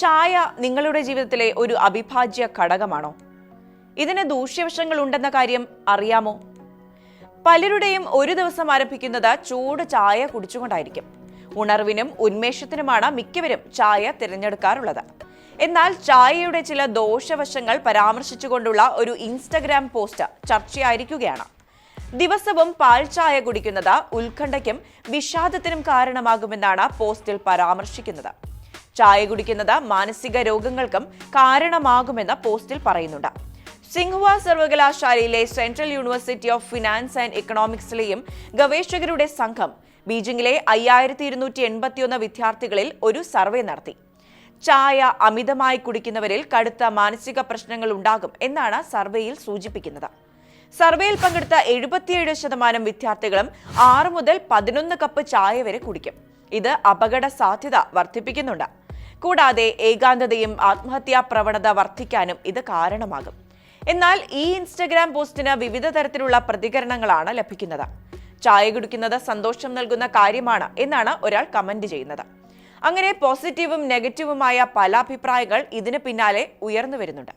ചായ നിങ്ങളുടെ ജീവിതത്തിലെ ഒരു അവിഭാജ്യ ഘടകമാണോ? ഇതിന് ദൂഷ്യവശങ്ങൾ ഉണ്ടെന്ന കാര്യം അറിയാമോ? പലരുടെയും ഒരു ദിവസം ആരംഭിക്കുന്നത് ചൂട് ചായ കുടിച്ചുകൊണ്ടായിരിക്കും. ഉണർവിനും ഉന്മേഷത്തിനുമാണ് മിക്കവരും ചായ തിരഞ്ഞെടുക്കാറുള്ളത്. എന്നാൽ ചായയുടെ ചില ദോഷവശങ്ങൾ പരാമർശിച്ചുകൊണ്ടുള്ള ഒരു ഇൻസ്റ്റഗ്രാം പോസ്റ്റ് ചർച്ചയായിരിക്കുകയാണ്. ദിവസവും പാൽ ചായ കുടിക്കുന്നത് ഉത്കണ്ഠയ്ക്കും വിഷാദത്തിനും കാരണമാകുമെന്നാണ് പോസ്റ്റിൽ പരാമർശിക്കുന്നത്. ചായ കുടിക്കുന്നത് മാനസിക രോഗങ്ങൾക്കും കാരണമാകുമെന്ന് പോസ്റ്റിൽ പറയുന്നുണ്ട്. സിംഹുവ സർവകലാശാലയിലെ central university of finance and എക്കണോമിക്സിലെയും ഗവേഷകരുടെ സംഘം ബീജിംഗിലെ അയ്യായിരത്തി ഇരുന്നൂറ്റി എൺപത്തിയൊന്ന് വിദ്യാർത്ഥികളിൽ ഒരു സർവേ നടത്തി. ചായ അമിതമായി കുടിക്കുന്നവരിൽ കടുത്ത മാനസിക പ്രശ്നങ്ങൾ ഉണ്ടാകും എന്നാണ് സർവേയിൽ സൂചിപ്പിക്കുന്നത്. സർവേയിൽ പങ്കെടുത്ത എഴുപത്തിയേഴ് ശതമാനം വിദ്യാർത്ഥികളും ആറ് മുതൽ പതിനൊന്ന് കപ്പ് ചായ വരെ കുടിക്കും. ഇത് അപകട സാധ്യത വർദ്ധിപ്പിക്കുന്നുണ്ട്. കൂടാതെ ഏകാന്തതയും ആത്മഹത്യാ പ്രവണത വർദ്ധിക്കാനും ഇത് കാരണമാകും. എന്നാൽ ഈ ഇൻസ്റ്റഗ്രാം പോസ്റ്റിന് വിവിധ തരത്തിലുള്ള പ്രതികരണങ്ങളാണ് ലഭിക്കുന്നത്. ചായ കുടിക്കുന്നത് സന്തോഷം നൽകുന്ന കാര്യമാണ് എന്നാണ് ഒരാൾ കമന്റ് ചെയ്യുന്നത്. അങ്ങനെ പോസിറ്റീവും നെഗറ്റീവുമായ പല അഭിപ്രായങ്ങൾ ഇതിന് പിന്നാലെ ഉയർന്നു വരുന്നുണ്ട്.